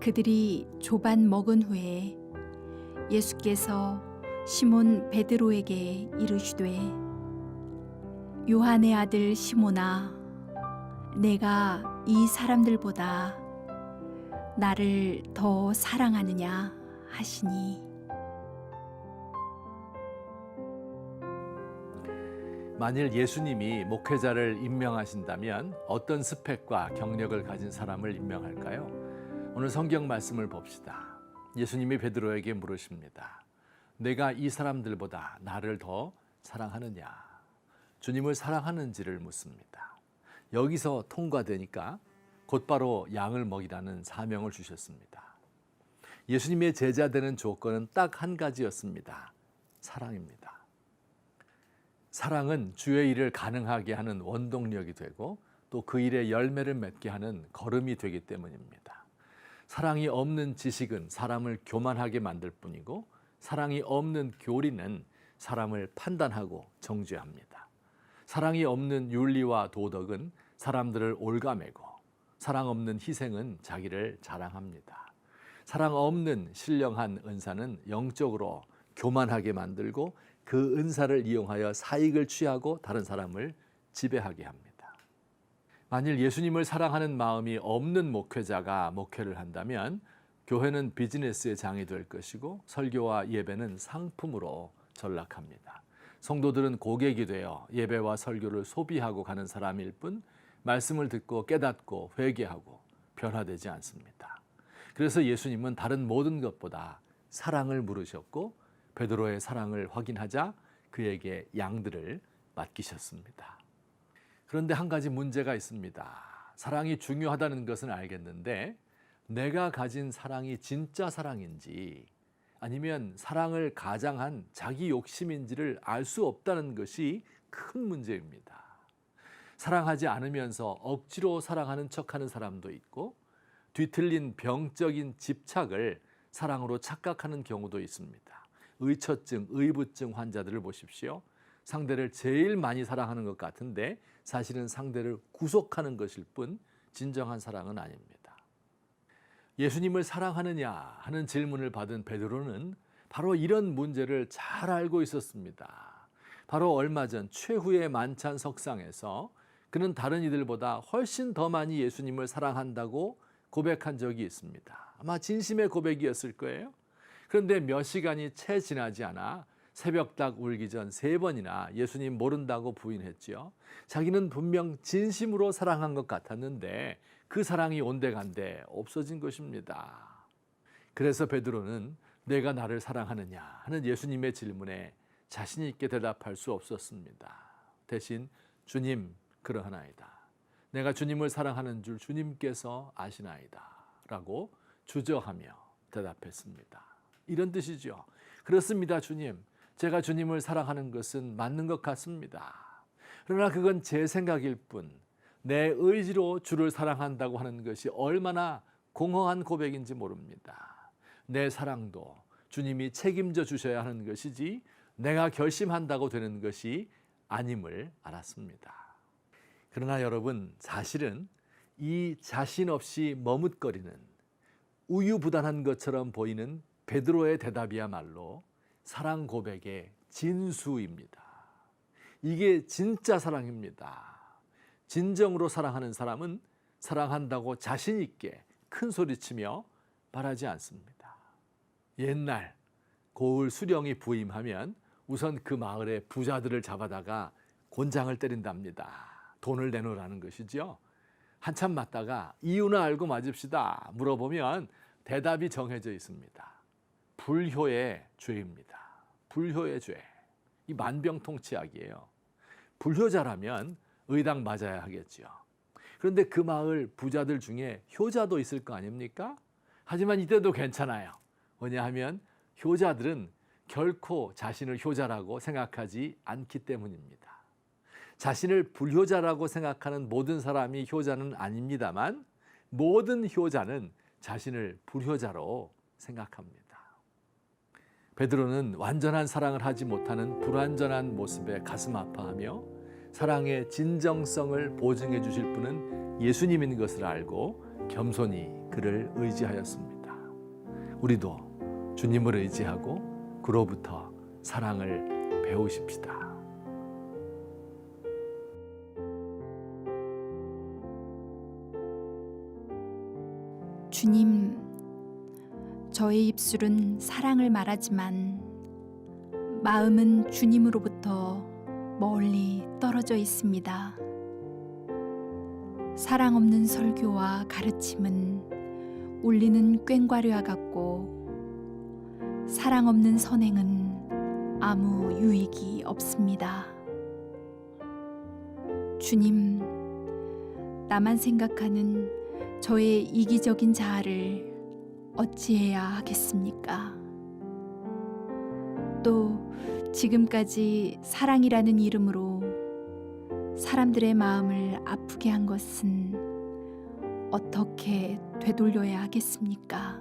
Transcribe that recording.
그들이 조반 먹은 후에 예수께서 시몬 베드로에게 이르시되 요한의 아들 시몬아 내가 이 사람들보다 나를 더 사랑하느냐 하시니 만일 예수님이 목회자를 임명하신다면 어떤 스펙과 경력을 가진 사람을 임명할까요? 오늘 성경 말씀을 봅시다. 예수님이 베드로에게 물으십니다. 내가 이 사람들보다 나를 더 사랑하느냐? 주님을 사랑하는지를 묻습니다. 여기서 통과되니까 곧바로 양을 먹이라는 사명을 주셨습니다. 예수님의 제자 되는 조건은 딱 한 가지였습니다. 사랑입니다. 사랑은 주의 일을 가능하게 하는 원동력이 되고 또 그 일에 열매를 맺게 하는 걸음이 되기 때문입니다. 사랑이 없는 지식은 사람을 교만하게 만들 뿐이고 사랑이 없는 교리는 사람을 판단하고 정죄합니다. 사랑이 없는 윤리와 도덕은 사람들을 올가매고 사랑 없는 희생은 자기를 자랑합니다. 사랑 없는 신령한 은사는 영적으로 교만하게 만들고 그 은사를 이용하여 사익을 취하고 다른 사람을 지배하게 합니다. 만일 예수님을 사랑하는 마음이 없는 목회자가 목회를 한다면 교회는 비즈니스의 장이 될 것이고 설교와 예배는 상품으로 전락합니다. 성도들은 고객이 되어 예배와 설교를 소비하고 가는 사람일 뿐 말씀을 듣고 깨닫고 회개하고 변화되지 않습니다. 그래서 예수님은 다른 모든 것보다 사랑을 물으셨고 베드로의 사랑을 확인하자 그에게 양들을 맡기셨습니다. 그런데 한 가지 문제가 있습니다. 사랑이 중요하다는 것은 알겠는데 내가 가진 사랑이 진짜 사랑인지 아니면 사랑을 가장한 자기 욕심인지를 알 수 없다는 것이 큰 문제입니다. 사랑하지 않으면서 억지로 사랑하는 척하는 사람도 있고 뒤틀린 병적인 집착을 사랑으로 착각하는 경우도 있습니다. 의처증, 의부증 환자들을 보십시오. 상대를 제일 많이 사랑하는 것 같은데 사실은 상대를 구속하는 것일 뿐 진정한 사랑은 아닙니다. 예수님을 사랑하느냐 하는 질문을 받은 베드로는 바로 이런 문제를 잘 알고 있었습니다. 바로 얼마 전 최후의 만찬 석상에서 그는 다른 이들보다 훨씬 더 많이 예수님을 사랑한다고 고백한 적이 있습니다. 아마 진심의 고백이었을 거예요. 그런데 몇 시간이 채 지나지 않아 새벽닭 울기 전 세 번이나 예수님 모른다고 부인했지요. 자기는 분명 진심으로 사랑한 것 같았는데 그 사랑이 온데간데 없어진 것입니다. 그래서 베드로는 내가 나를 사랑하느냐 하는 예수님의 질문에 자신 있게 대답할 수 없었습니다. 대신 주님 그러하나이다. 내가 주님을 사랑하는 줄 주님께서 아시나이다. 라고 주저하며 대답했습니다. 이런 뜻이죠. 그렇습니다, 주님. 제가 주님을 사랑하는 것은 맞는 것 같습니다. 그러나 그건 제 생각일 뿐, 내 의지로 주를 사랑한다고 하는 것이 얼마나 공허한 고백인지 모릅니다. 내 사랑도 주님이 책임져 주셔야 하는 것이지, 내가 결심한다고 되는 것이 아님을 알았습니다. 그러나 여러분, 사실은 이 자신 없이 머뭇거리는 우유부단한 것처럼 보이는 베드로의 대답이야말로 사랑 고백의 진수입니다. 이게 진짜 사랑입니다. 진정으로 사랑하는 사람은 사랑한다고 자신 있게 큰 소리치며 말하지 않습니다. 옛날 고을 수령이 부임하면 우선 그 마을의 부자들을 잡아다가 곤장을 때린답니다. 돈을 내놓으라는 것이죠. 한참 맞다가 이유나 알고 맞읍시다 물어보면 대답이 정해져 있습니다. 불효의 죄입니다. 불효의 죄. 이 만병통치약이에요. 불효자라면 의당 맞아야 하겠죠. 그런데 그 마을 부자들 중에 효자도 있을 거 아닙니까? 하지만 이때도 괜찮아요. 왜냐하면 효자들은 결코 자신을 효자라고 생각하지 않기 때문입니다. 자신을 불효자라고 생각하는 모든 사람이 효자는 아닙니다만 모든 효자는 자신을 불효자로 생각합니다. 베드로는 완전한 사랑을 하지 못하는 불완전한 모습에 가슴 아파하며 사랑의 진정성을 보증해 주실 분은 예수님인 것을 알고 겸손히 그를 의지하였습니다. 우리도 주님을 의지하고 그로부터 사랑을 배우십시다. 주님, 저의 입술은 사랑을 말하지만 마음은 주님으로부터 멀리 떨어져 있습니다. 사랑 없는 설교와 가르침은 울리는 꽹과류와 같고 사랑 없는 선행은 아무 유익이 없습니다. 주님, 나만 생각하는 저의 이기적인 자아를 어찌해야 하겠습니까? 또 지금까지 사랑이라는 이름으로 사람들의 마음을 아프게 한 것은 어떻게 되돌려야 하겠습니까?